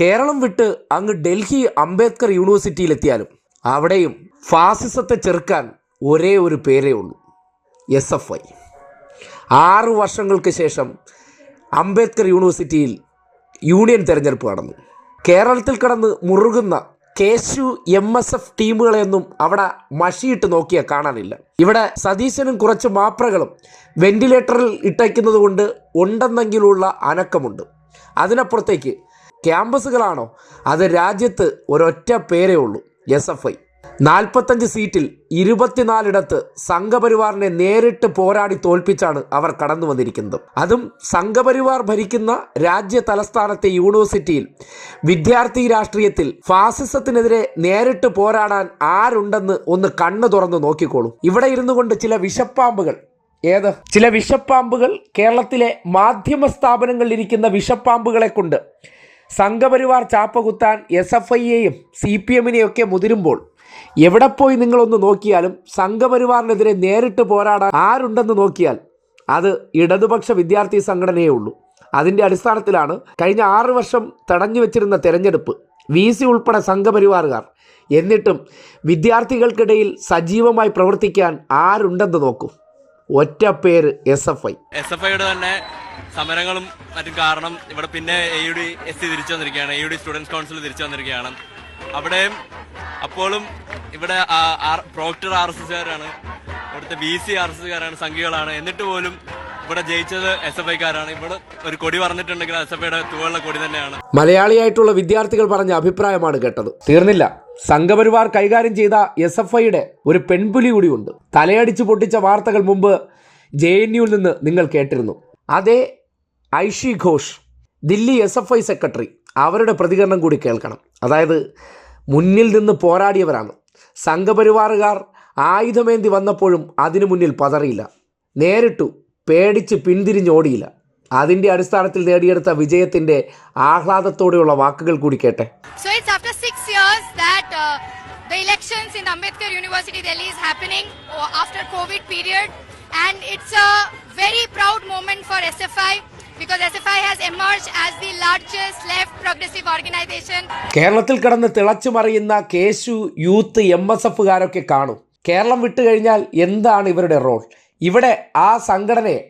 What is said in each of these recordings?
കേരളം വിട്ട് അങ്ങ് ഡൽഹി അംബേദ്കർ യൂണിവേഴ്സിറ്റിയിലെത്തിയാലും അവിടെയും ഫാസിസത്തെ ചെറുക്കാൻ ഒരേ ഒരു പേരേ ഉള്ളൂ. S F I. ആറു വർഷങ്ങൾക്ക് ശേഷം അംബേദ്കർ യൂണിവേഴ്സിറ്റിയിൽ യൂണിയൻ തെരഞ്ഞെടുപ്പ് നടന്നു. കേരളത്തിൽ കടന്ന് മുറുകുന്ന കേശു എം എസ് എഫ് ടീമുകളെയൊന്നും അവിടെ മഷിയിട്ട് നോക്കിയാൽ കാണാനില്ല. ഇവിടെ സതീശനും കുറച്ച് മാപ്രകളും വെന്റിലേറ്ററിൽ ഇട്ടയ്ക്കുന്നത് കൊണ്ട് ഉണ്ടെന്നെങ്കിലുള്ള അനക്കമുണ്ട്. അതിനപ്പുറത്തേക്ക് ക്യാമ്പസുകളാണോ? അത് രാജ്യത്ത് ഒരൊറ്റ പേരേ ഉള്ളൂ എസ് എഫ് ഐ. നാൽപ്പത്തഞ്ച് സീറ്റിൽ ഇരുപത്തിനാലിടത്ത് സംഘപരിവാറിനെ നേരിട്ട് പോരാടി തോൽപ്പിച്ചാണ് അവർ കടന്നു വന്നിരിക്കുന്നത്. അതും സംഘപരിവാർ ഭരിക്കുന്ന രാജ്യ തലസ്ഥാനത്തെ യൂണിവേഴ്സിറ്റിയിൽ. വിദ്യാർത്ഥി രാഷ്ട്രീയത്തിൽ ഫാസിസത്തിനെതിരെ നേരിട്ട് പോരാടാൻ ആരുണ്ടെന്ന് ഒന്ന് കണ്ണു തുറന്ന് നോക്കിക്കോളൂ. ഇവിടെ ഇരുന്നു കൊണ്ട് ചില വിഷപ്പാമ്പുകൾ ഏത്? ചില വിഷപ്പാമ്പുകൾ കേരളത്തിലെ മാധ്യമ സ്ഥാപനങ്ങളിൽ ഇരിക്കുന്ന വിഷപ്പാമ്പുകളെ കൊണ്ട് സംഘപരിവാർ ചാപ്പകുത്താൻ എസ് എഫ് ഐയെയും സി പി എമ്മിനെയൊക്കെ മുതിരുമ്പോൾ എവിടെ പോയി നിങ്ങളൊന്ന് നോക്കിയാലും സംഘപരിവാറിനെതിരെ നേരിട്ട് പോരാടാൻ ആരുണ്ടെന്ന് നോക്കിയാൽ അത് ഇടതുപക്ഷ വിദ്യാർത്ഥി സംഘടനയേ ഉള്ളൂ അതിന്റെ അടിസ്ഥാനത്തിലാണ് കഴിഞ്ഞ ആറു വർഷം തടഞ്ഞു വെച്ചിരുന്ന തെരഞ്ഞെടുപ്പ് വി സി ഉൾപ്പെടെ സംഘപരിവാറുകാർ എന്നിട്ടും വിദ്യാർത്ഥികൾക്കിടയിൽ സജീവമായി പ്രവർത്തിക്കാൻ ആരുണ്ടെന്ന് നോക്കും. ഒറ്റ പേര് S F I S F ഐയുടെ തന്നെ സമരങ്ങളും മറ്റും കാരണം ഇവിടെ പിന്നെ A U D S C തിരിച്ചു വന്നിരിക്കുകയാണ്. A U D students council തിരിച്ചു വന്നിരിക്കുകയാണ്. അവിടെയും അപ്പോഴും ഇവിടെ പ്രോക്ടർ ആർ എസ് എസ്കാരാണ് ഇവിടുത്തെ ബി സി ആർ എസ് എസ്കാരാണ് സംഘികളാണ്. എന്നിട്ട് പോലും ഇവിടെ ജയിച്ചത് എസ് എഫ് ഐക്കാരാണ് ഇവിടെ ഒരു കൊടി പറഞ്ഞിട്ടുണ്ടെങ്കിൽ എസ് എഫ് ഐയുടെ തുകളുടെ കൊടി തന്നെയാണ്. മലയാളിയായിട്ടുള്ള വിദ്യാർത്ഥികൾ പറഞ്ഞ അഭിപ്രായമാണ് കേട്ടത്. തീർന്നില്ല. സംഘപരിവാർ കൈകാര്യം ചെയ്ത എസ് എഫ് ഐയുടെ ഒരു പെൺപുലി കൂടിയുണ്ട്. തലയടിച്ചു പൊട്ടിച്ച വാർത്തകൾ മുമ്പ് ജെ എൻ യുവിൽ നിന്ന് നിങ്ങൾ കേട്ടിരുന്നു. അതേ Aishe Ghosh Delhi S F I secretary അവരുടെ പ്രതികരണം കൂടി കേൾക്കണം. അതായത് മുന്നിൽ നിന്ന് പോരാടിയവരാണ്. സംഘപരിവാറുകാർ ആയുധമേന്തി വന്നപ്പോഴും അതിനു മുന്നിൽ പതറിയില്ല. നേരിട്ടു പേടിച്ച് പിന്തിരിഞ്ഞോടിയില്ല അതിന്റെ അടിസ്ഥാനത്തിൽ നേടിയെടുത്ത വിജയത്തിന്റെ ആഹ്ലാദത്തോടെയുള്ള വാക്കുകൾ കൂടി കേട്ടെ. So it's after six years that uh, the elections in Ambedkar University is after Covid period, and it's a very proud moment for SFI because SFI has emerged as the largest left progressive organization. കേരളത്തിൽ കിടന്ന് തിളച്ചു മറിയുന്ന കേശു youth M S എഫുകാരൊക്കെ കാണും. കേരളം വിട്ടു കഴിഞ്ഞാൽ എന്താണ് ഇവരുടെ റോൾ ഇവിടെ ആ സംഘടനയെ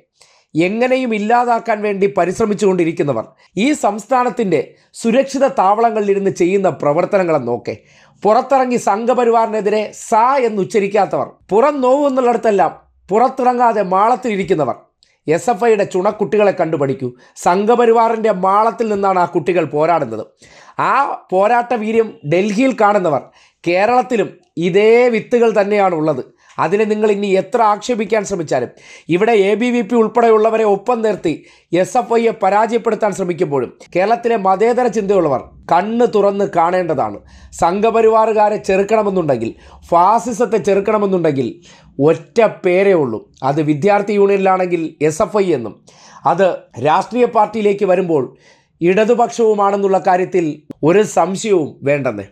എങ്ങനെയും ഇല്ലാതാക്കാൻ വേണ്ടി പരിശ്രമിച്ചുകൊണ്ടിരിക്കുന്നവർ ഈ സംസ്ഥാനത്തിന്റെ സുരക്ഷിത താവളങ്ങളിലിരുന്ന് ചെയ്യുന്ന പ്രവർത്തനങ്ങളെ നോക്കെ. പുറത്തിറങ്ങി സംഘപരിവാറിനെതിരെ സ എന്ന് ഉച്ചരിക്കാത്തവർ പുറം നോവുന്നുള്ളിടത്തെല്ലാം പുറത്തിറങ്ങാതെ മാളത്തിൽ ഇരിക്കുന്നവർ. എസ് എഫ് ഐയുടെ ചുണക്കുട്ടികളെ കണ്ടുപഠിക്കൂ. സംഘപരിവാറിന്റെ മാളത്തിൽ നിന്നാണ് ആ കുട്ടികൾ പോരാടുന്നത്. ആ പോരാട്ട വീര്യം ഡൽഹിയിൽ കാണുന്നവർ കേരളത്തിലും ഇതേ വിത്തുകൾ തന്നെയാണ് ഉള്ളത്. അതിനെ നിങ്ങൾ ഇനി എത്ര ആക്ഷേപിക്കാൻ ശ്രമിച്ചാലും. ഇവിടെ എ ബി വി പി ഉൾപ്പെടെയുള്ളവരെ ഒപ്പം നിർത്തി എസ് എഫ് ഐയെ പരാജയപ്പെടുത്താൻ ശ്രമിക്കുമ്പോഴും കേരളത്തിലെ മതേതര ചിന്തയുള്ളവർ കണ്ണ് തുറന്ന് കാണേണ്ടതാണ്. സംഘപരിവാറുകാരെ ചെറുക്കണമെന്നുണ്ടെങ്കിൽ ഫാസിസത്തെ ചെറുക്കണമെന്നുണ്ടെങ്കിൽ ഒറ്റ പേരേ ഉള്ളൂ. അത് വിദ്യാർത്ഥി യൂണിയനിലാണെങ്കിൽ എസ് എഫ് ഐ എന്നും അത് രാഷ്ട്രീയ പാർട്ടിയിലേക്ക് വരുമ്പോൾ ഇടതുപക്ഷവുമാണെന്നുള്ള കാര്യത്തിൽ ഒരു സംശയവും വേണ്ടെന്നേ.